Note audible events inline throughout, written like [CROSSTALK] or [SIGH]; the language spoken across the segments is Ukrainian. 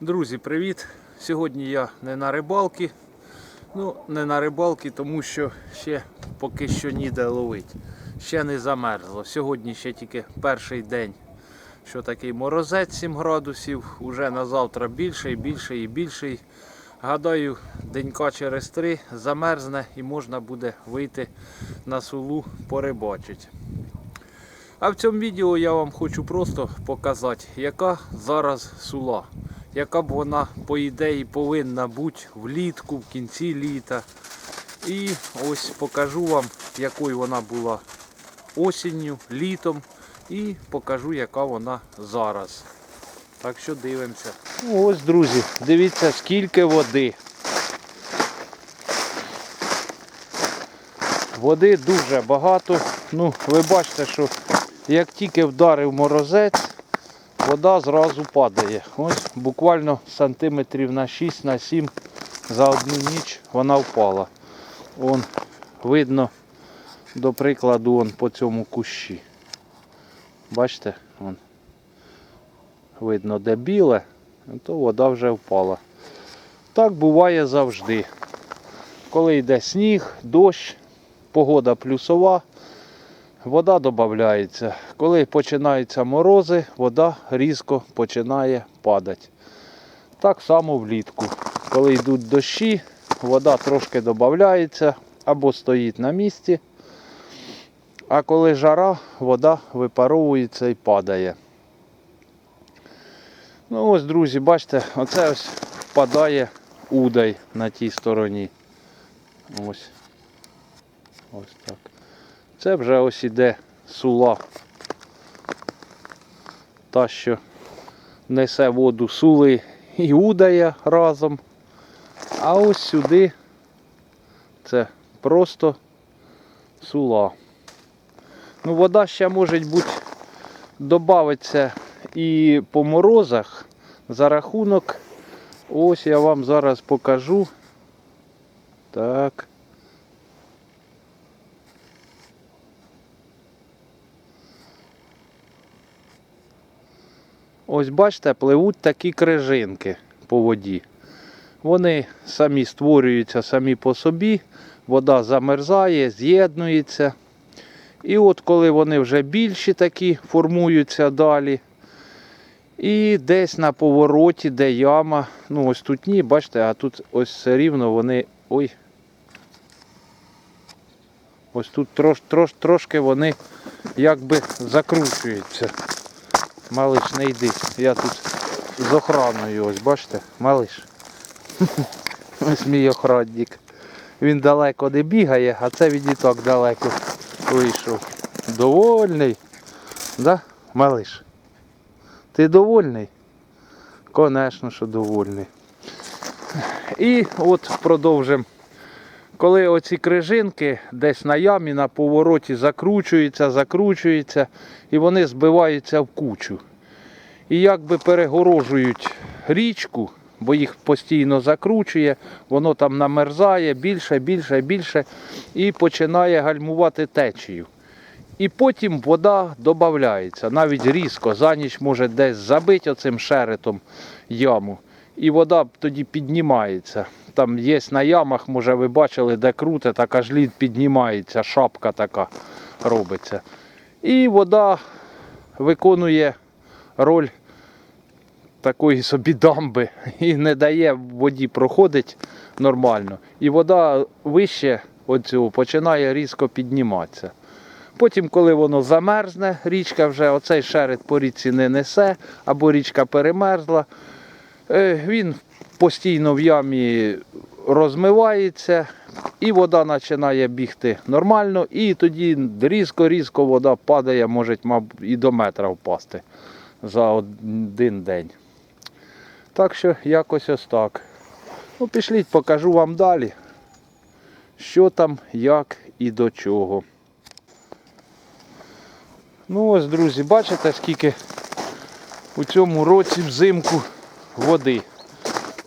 Друзі, привіт! Сьогодні я не на рибалці. Ну, не на рибалці, тому що ще поки що ніде ловить. Ще не замерзло. Сьогодні ще тільки перший день, що такий морозець 7 градусів. Уже на завтра більший, більший і більший. Гадаю, денька через три замерзне і можна буде вийти на сулу порибачити. А в цьому відео я вам хочу просто показати, яка зараз сула. Яка б вона, по ідеї, повинна бути влітку, в кінці літа. І ось покажу вам, якою вона була осінню, літом. І покажу, яка вона зараз. Так що дивимося. Ось, друзі, дивіться, скільки води. Води дуже багато. Ну, ви бачите, що як тільки вдарив морозець, вода зразу падає. Ось буквально сантиметрів на 6 на 7 за одну ніч вона впала. Вон видно, до прикладу, вон по цьому кущі. Бачите, вон. видно, де біле, то вода вже впала. Так буває завжди. Коли йде сніг, дощ, погода плюсова, вода додається. Коли починаються морози, вода різко починає падати. Так само влітку. Коли йдуть дощі, вода трошки додається або стоїть на місці. А коли жара, вода випаровується і падає. Ну ось, друзі, бачите, оце ось впадає удай на тій стороні. Ось. Ось так. Це вже ось іде сула. Та, що несе воду сули і удає разом. А ось сюди це просто сула. Ну, вода ще може бути додається і по морозах за рахунок. Ось я вам зараз покажу. Так. Ось бачите, пливуть такі крижинки по воді. Вони самі створюються самі по собі, вода замерзає, з'єднується. І от коли вони вже більші такі формуються далі. І десь на повороті, де яма, ну ось тут ні, бачите, а тут ось все рівно вони. Ой. Ось тут трош, трош, трошки вони якби закручуються. Малиш, не йди. Я тут з охраною, ось бачите, малиш. Ось мій охранник. Він далеко не бігає, а це він далеко вийшов. Довольний. Да, малиш? Ти довольний? Конечно, що довольний. І от продовжимо. Коли оці крижинки десь на ямі, на повороті закручуються, закручуються і вони збиваються в кучу. І якби перегорожують річку, бо їх постійно закручує, воно там намерзає більше, більше, більше і починає гальмувати течію. І потім вода додається, навіть різко, за ніч може десь забити оцим шеретом яму. І вода тоді піднімається. Там є на ямах, може ви бачили, де круте, так аж лід піднімається, шапка така робиться. І вода виконує роль такої собі дамби [LAUGHS] і не дає воді проходити нормально. І вода вище оцю починає різко підніматися. Потім, коли воно замерзне, річка вже оцей шерет по річці не несе, або річка перемерзла, е, він постійно в ямі розмивається, і вода починає бігти нормально, і тоді різко-різко вода падає, може і до метра впасти за один день. Так що якось ось так. Ну, пішліть, покажу вам далі, що там, як і до чого. Ну ось, друзі, бачите, скільки у цьому році взимку води.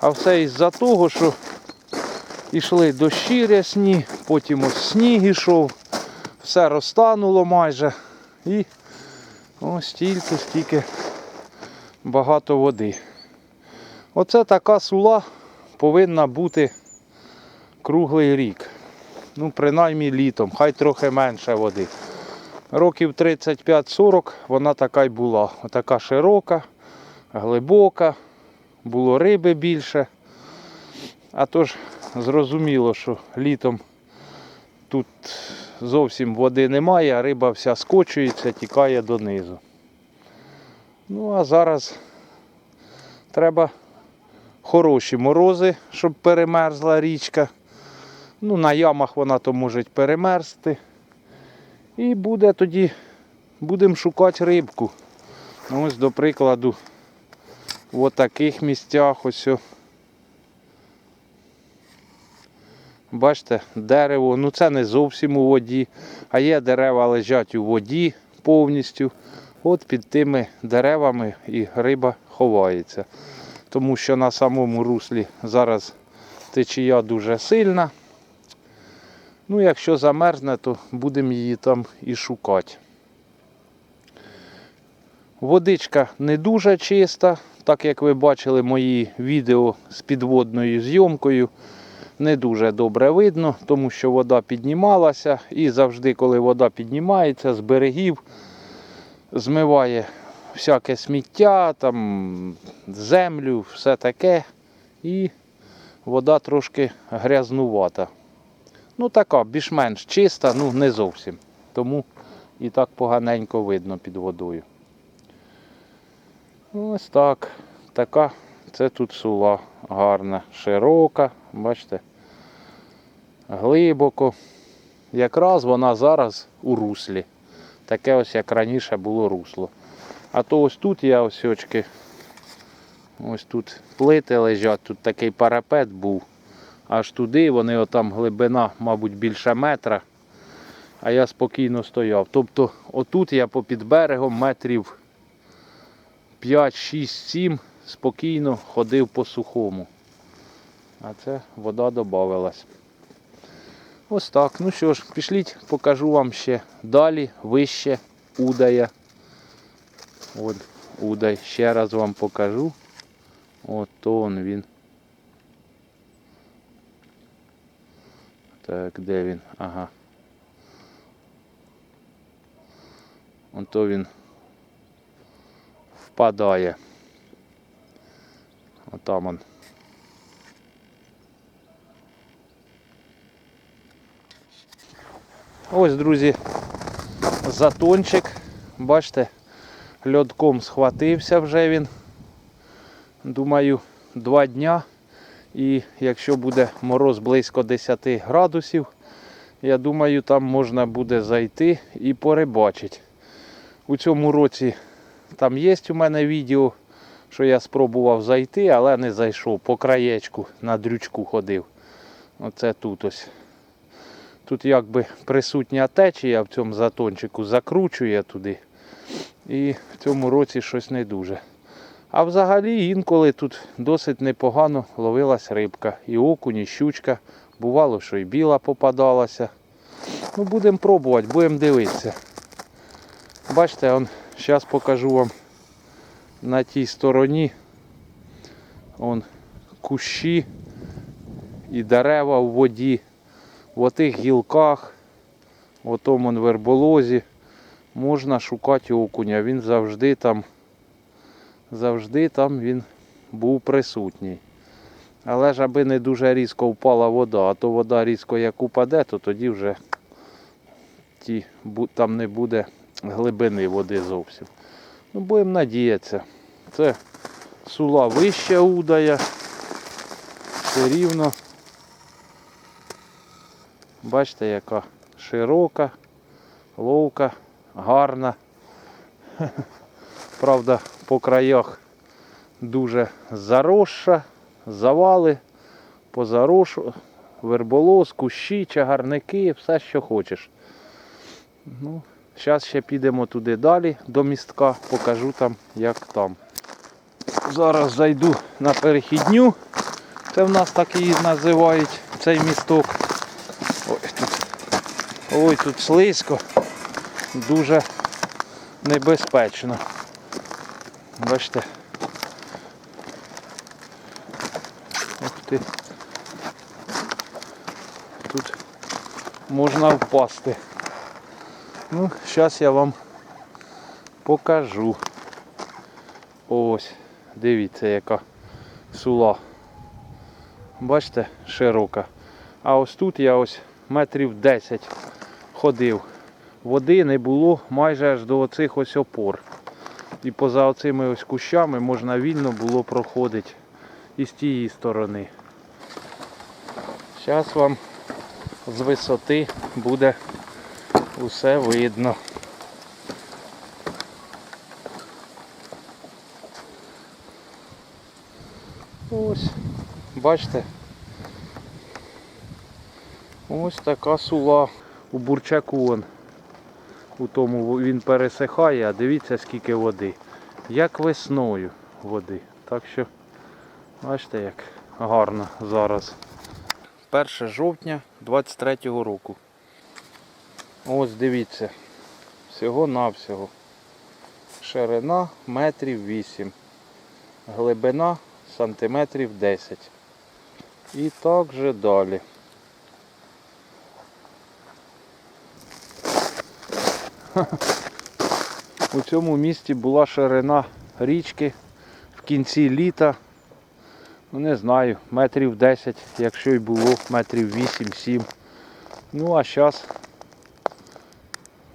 А все із-за того, що йшли дощі рясні, потім ось сніг ішов, все розтануло майже. І ось стільки, стільки багато води. Оце така сула повинна бути круглий рік. Ну, принаймні літом, хай трохи менше води. Років 35-40 вона така й була. Отака широка, глибока, було риби більше. А то ж зрозуміло, що літом тут зовсім води немає, а риба вся скочується, тікає донизу. Ну а зараз треба хороші морози, щоб перемерзла річка. Ну, на ямах вона то може перемерзти. І буде тоді, будемо шукати рибку. Ну, Ось, до прикладу, в таких місцях ось. Бачите, дерево, ну це не зовсім у воді, а є дерева лежать у воді повністю. От під тими деревами і риба ховається. Тому що на самому руслі зараз течія дуже сильна. Ну, якщо замерзне, то будемо її там і шукати. Водичка не дуже чиста, так як ви бачили мої відео з підводною зйомкою. Не дуже добре видно, тому що вода піднімалася і завжди, коли вода піднімається з берегів, змиває всяке сміття, там, землю, все таке. І вода трошки грязнувата. Ну така, більш-менш чиста, ну не зовсім. Тому і так поганенько видно під водою. Ось так. Така це тут сула гарна, широка, бачите, глибоко. Якраз вона зараз у руслі. Таке ось як раніше було русло. А то ось тут я ось очки. Ось тут плити лежать, тут такий парапет був. Аж туди, вони отам глибина, мабуть, більше метра. А я спокійно стояв. Тобто отут я попід берегом метрів 5, 6, 7 спокійно ходив по сухому. А це вода додавалась. Ось так. Ну що ж, пішліть, покажу вам ще далі, вище удая. От удай. Ще раз вам покажу. От он він. Так, де він? Ага. Ото він впадає. Отам он. Ось, друзі, затончик. Бачите, льодком схватився вже він. Думаю, два дня. І якщо буде мороз близько 10 градусів, я думаю, там можна буде зайти і порибачити. У цьому році там є у мене відео, що я спробував зайти, але не зайшов. По краєчку на дрючку ходив. Оце тут ось. Тут якби присутня течія в цьому затончику закручує туди. І в цьому році щось не дуже. А взагалі інколи тут досить непогано ловилась рибка. І окунь, і щучка. Бувало, що і біла попадалася. Ну, будемо пробувати, будемо дивитися. Бачите, он, зараз покажу вам на тій стороні. Он кущі і дерева в воді. В отих гілках, в отому верболозі можна шукати окуня. Він завжди там завжди там він був присутній. Але ж аби не дуже різко впала вода, а то вода різко як упаде, то тоді вже ті, там не буде глибини води зовсім. Ну, будемо надіятися. Це сула вища удає. Все рівно. Бачите, яка широка, ловка, гарна. [LAUGHS] Правда, по краях дуже заросша, завали, позарошу, верболоз, кущі, чагарники, все, що хочеш. Ну, Зараз ще підемо туди далі, до містка, покажу там, як там. Зараз зайду на перехідню. Це в нас так її називають, цей місток. Ой, тут, ой, тут слизько, дуже небезпечно. Бачите. ти. Тут можна впасти. Ну, зараз я вам покажу. Ось, дивіться, яка сула. Бачите, широка. А ось тут я ось метрів 10 ходив. Води не було майже аж до оцих ось опор. І поза оцими ось кущами можна вільно було проходити і з тієї сторони. Зараз вам з висоти буде усе видно. Ось, бачите? Ось така сула у бурчаку вон. У тому він пересихає, а дивіться скільки води. Як весною води. Так що, бачите, як гарно зараз. 1 жовтня 23-го року. Ось дивіться. Всього-навсього. Ширина метрів 8. Глибина сантиметрів 10. І так же далі. У цьому місті була ширина річки в кінці літа. Ну не знаю, метрів 10, якщо й було, метрів 8-7. Ну а зараз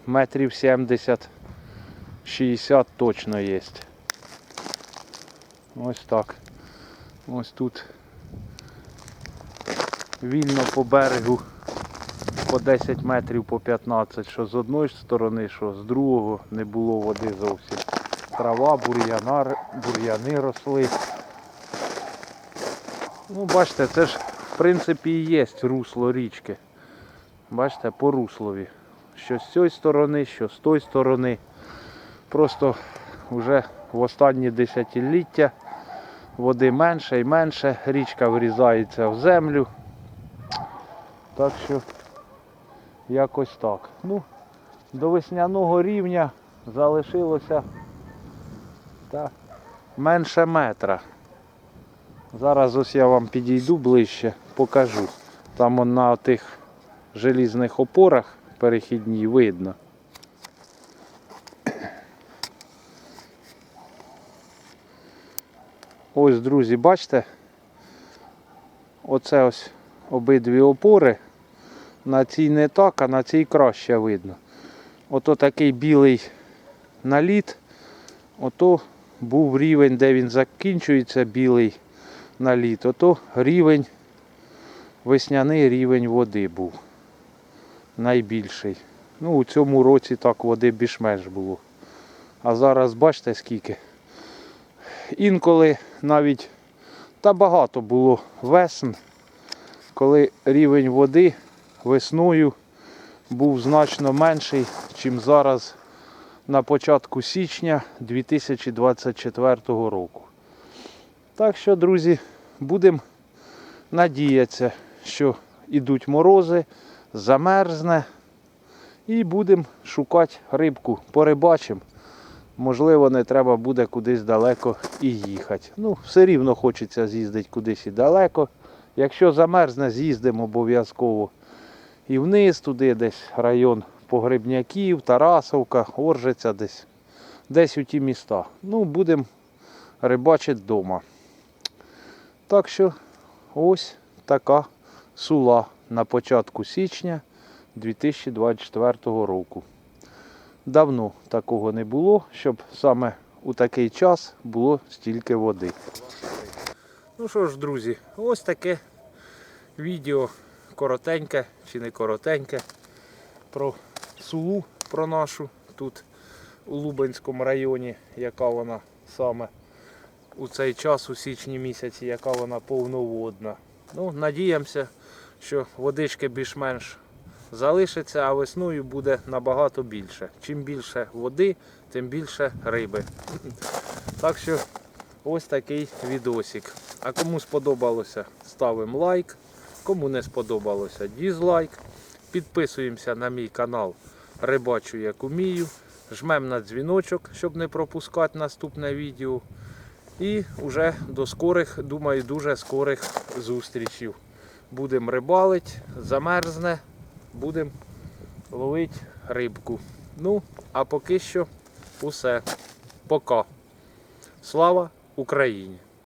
метрів 70 60 точно є. Ось так. Ось тут вільно по берегу по 10 метрів по 15, що з одної сторони, що з другого не було води зовсім. Трава, бур'яна, бур'яни росли. Ну, бачите, це ж в принципі і є русло річки. Бачите, по руслові. Що з цієї сторони, що з тої сторони. Просто вже в останні десятиліття води менше і менше, річка врізається в землю. Так що якось так. Ну, до весняного рівня залишилося та, менше метра. Зараз ось я вам підійду ближче, покажу. Там на тих желізних опорах перехідній видно. Ось, друзі, бачите? Оце ось обидві опори. На цій не так, а на цій краще видно. Ото такий білий наліт. Ото був рівень, де він закінчується, білий наліт. Ото рівень, весняний рівень води був. Найбільший. Ну, у цьому році так води більш-менш було. А зараз бачите скільки. Інколи навіть та багато було весен, коли рівень води весною був значно менший, ніж зараз на початку січня 2024 року. Так що, друзі, будемо надіятися, що йдуть морози, замерзне і будемо шукати рибку, порибачимо. Можливо, не треба буде кудись далеко і їхати. Ну, все рівно хочеться з'їздити кудись і далеко. Якщо замерзне, з'їздимо обов'язково і вниз туди, десь район Погребняків, Тарасовка, Оржиця десь. Десь у ті міста. Ну, будемо рибачити вдома. Так що ось така сула на початку січня 2024 року. Давно такого не було, щоб саме у такий час було стільки води. Ну що ж, друзі, ось таке відео коротеньке чи не коротеньке про сулу про нашу тут у Лубенському районі, яка вона саме у цей час, у січні місяці, яка вона повноводна. Ну, надіємося, що водички більш-менш залишиться, а весною буде набагато більше. Чим більше води, тим більше риби. [LAUGHS] Так що ось такий відосик. А кому сподобалося, ставимо лайк. Кому не сподобалося, дізлайк. Підписуємося на мій канал Рибачу як умію. Жмемо на дзвіночок, щоб не пропускати наступне відео. І вже до скорих, думаю, дуже скорих зустрічів. Будемо рибалити, замерзне, будемо ловити рибку. Ну, а поки що усе. Пока. Слава Україні!